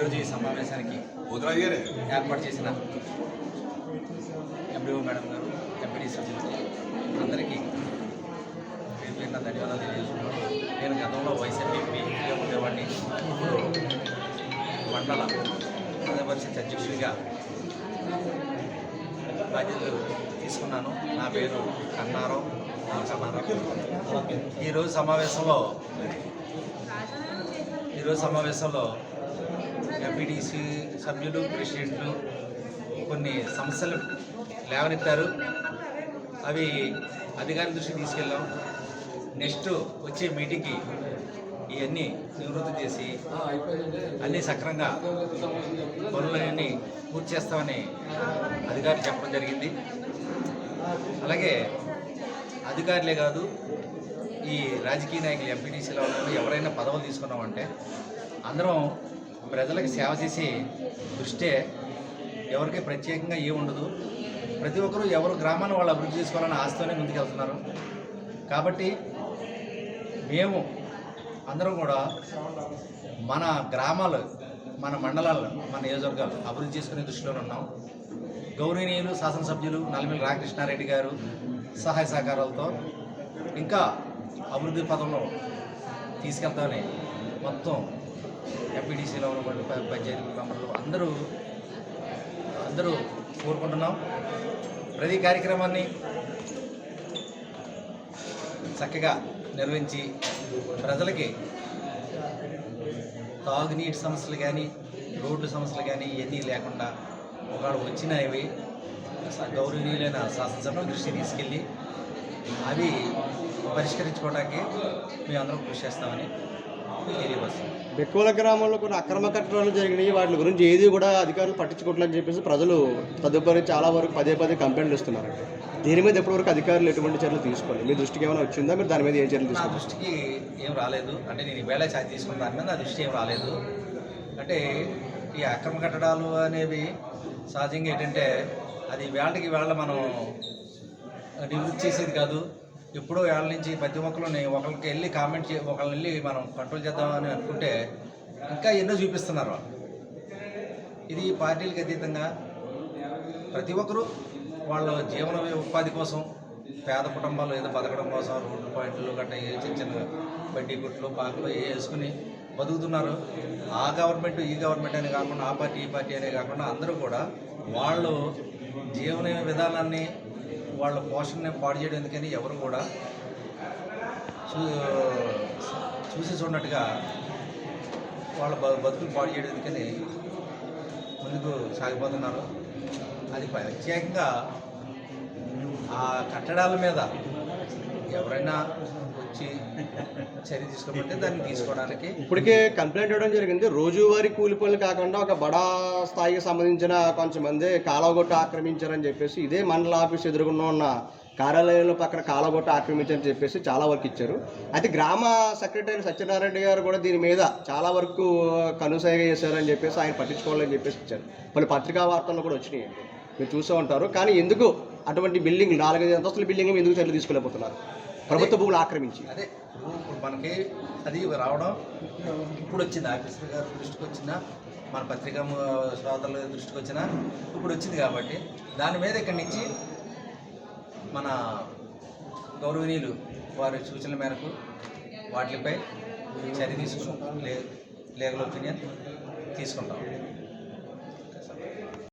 ఈరోజు ఈ సమావేశానికి ఏర్పాటు చేసిన ఎండిఓ మేడం గారు ఎంపీడీ సభ్యులు అందరికీ పేరు పేరున ధన్యవాదాలు తెలియజేస్తున్నాను. నేను గతంలో వైసీపీ ఉండేవాడిని. ఇప్పుడు మండల పరిషత్ అధ్యక్షుడిగా బాధ్యతలు తీసుకున్నాను. నా పేరు కన్నారావు కన్నారావు ఈరోజు సమావేశంలో ఈరోజు సమావేశంలో ఎంపీటీసీ సభ్యులు ప్రెసిడెంట్లు కొన్ని సమస్యలు లేవనెత్తారు. అవి అధికారుల దృష్టికి తీసుకెళ్ళాం నెక్స్ట్ వచ్చే మీటింగ్కి ఇవన్నీ నివృత్తి చేసి అన్నీ సక్రంగా పనులన్నీ పూర్తి చేస్తామని అధికారులు చెప్పడం జరిగింది. అలాగే అధికారులే కాదు ఈ రాజకీయ నాయకులు ఎంపీటీసీలో ఉన్నప్పుడు ఎవరైనా పదవులు తీసుకున్నామంటే అందరం ప్రజలకు సేవ చేసే దృష్టే ఎవరికి ప్రత్యేకంగా ఏ ఉండదు. ప్రతి ఒక్కరూ ఎవరు గ్రామాన్ని వాళ్ళు అభివృద్ధి చేసుకోవాలని ఆశతోనే ముందుకెళ్తున్నారు. కాబట్టి మేము అందరం కూడా మన గ్రామాలు మన మండలాలు మన నియోజకవర్గాలు అభివృద్ధి చేసుకునే దృష్టిలో ఉన్నాం. గౌరవనీయులు శాసనసభ్యులు నల్లమిల్లి రామకృష్ణారెడ్డి గారు సహాయ సహకారాలతో ఇంకా అభివృద్ధి పదంలో తీసుకెళ్తామని మొత్తం ఎంపీడీసీలో ఉన్నటువంటి పంచాయతీ మెంబర్లు అందరూ అందరూ కోరుకుంటున్నాం. ప్రతి కార్యక్రమాన్ని చక్కగా నిర్వహించి ప్రజలకి తాగునీటి సమస్యలు కానీ రోడ్డు సమస్యలు కానీ ఇవన్నీ లేకుండా ఒకవేళ వచ్చినవి గౌరవనీయులైన శాసనసభ దృష్టి తీసుకెళ్ళి అవి పరిష్కరించుకోవడానికి మేము అందరం కృషి చేస్తామని తెలియవస్తుంది బెక్కువల గ్రామంలో కొన్ని అక్రమ కట్టడాలు జరిగినాయి. వాటి గురించి ఏది కూడా అధికారులు పట్టించుకోవట్లేదని చెప్పేసి ప్రజలు తదుపరి చాలా వరకు పదే పదే కంప్లైంట్లు ఇస్తున్నారండి దీని మీద ఎప్పటివరకు అధికారులు ఎటువంటి చర్యలు తీసుకోవాలి మీ దృష్టికి ఏమైనా వచ్చిందా? మీరు దాని మీద ఏం చర్యలు నా తీసుకోవాలి దృష్టికి ఏం రాలేదు. అంటే నేను ఈవేళ ఛార్జ్ తీసుకున్న దాని మీద నా దృష్టి ఏం రాలేదు. అంటే ఈ అక్రమ కట్టడాలు అనేవి సహజంగా ఏంటంటే అది వేళకి వేళ మనం నివృత్తి చేసేది కాదు. ఎప్పుడో వాళ్ళ నుంచి ప్రతి ఒక్కరిని ఒకరికి వెళ్ళి కామెంట్ చే ఒకరిని వెళ్ళి మనం కంట్రోల్ చేద్దామని అనుకుంటే ఇంకా ఎన్నో చూపిస్తున్నారు ఇది పార్టీలకు అతీతంగా ప్రతి ఒక్కరూ వాళ్ళ జీవన ఉపాధి కోసం పేద కుటుంబాలు ఏదో బతకడం కోసం రోడ్డు పాయింట్లు గట్ట ఏ చిన్న చిన్న బడ్డీ గుట్లు పాకలు ఏ వేసుకుని బతుకుతున్నారు. ఆ గవర్నమెంట్ ఈ గవర్నమెంట్ అనే కాకుండా ఆ పార్టీ ఈ పార్టీ అనే కాకుండా అందరూ కూడా వాళ్ళు జీవన విధానాన్ని వాళ్ళ పోషణని పాడు చేయడం ఎందుకని ఎవరు కూడా చూ చూసి చూడనట్టుగా వాళ్ళ బ బతుకులు పాడు చేయడం ఎందుకని ముందుకు సాగిపోతున్నారు. అది ప్రత్యేకంగా ఆ కట్టడాల మీద ఎవరైనా వచ్చి చర్య తీసుకోబట్టే దాన్ని తీసుకోవడానికి ఇప్పటికే కంప్లైంట్ ఇవ్వడం జరిగింది. రోజువారీ కూలి పనులు కాకుండా ఒక బడా స్థాయికి సంబంధించిన కొంతమంది కాలగొట్ట ఆక్రమించారని చెప్పేసి ఇదే మండల ఆఫీస్ ఎదురుగున్న ఉన్న కార్యాలయంలో పక్కన కాలగొట్ట ఆక్రమించారని చెప్పేసి చాలా వరకు ఇచ్చారు. అయితే గ్రామ సెక్రటరీ సత్యనారాయణ గారు కూడా దీని మీద చాలా వరకు కనుసైగ చేశారని చెప్పేసి ఆయన పట్టించుకోవాలని చెప్పేసి ఇచ్చారు. మళ్ళీ పత్రికా వార్తల్లో కూడా వచ్చినాయి. మీరు చూసే ఉంటారు. కానీ ఎందుకు అటువంటి బిల్డింగ్ నాలుగైదు అంతస్తుల బిల్డింగ్ ఎందుకు చర్యలు తీసుకెళ్ళిపోతున్నారు ప్రభుత్వ భూములు ఆక్రమించి. అదే ఇప్పుడు ఇప్పుడు మనకి అది రావడం ఇప్పుడు వచ్చింది ఆఫీసర్ గారి దృష్టికి వచ్చిన మన పత్రికా శ్రోతల దృష్టికి వచ్చిన ఇప్పుడు వచ్చింది కాబట్టి దాని మీద ఇక్కడి నుంచి మన గౌరవనీయులు వారి సూచనల మేరకు వాటిపై చర్య తీసుకుంటాం లే లీగల్ ఒపీనియన్ తీసుకుంటాం.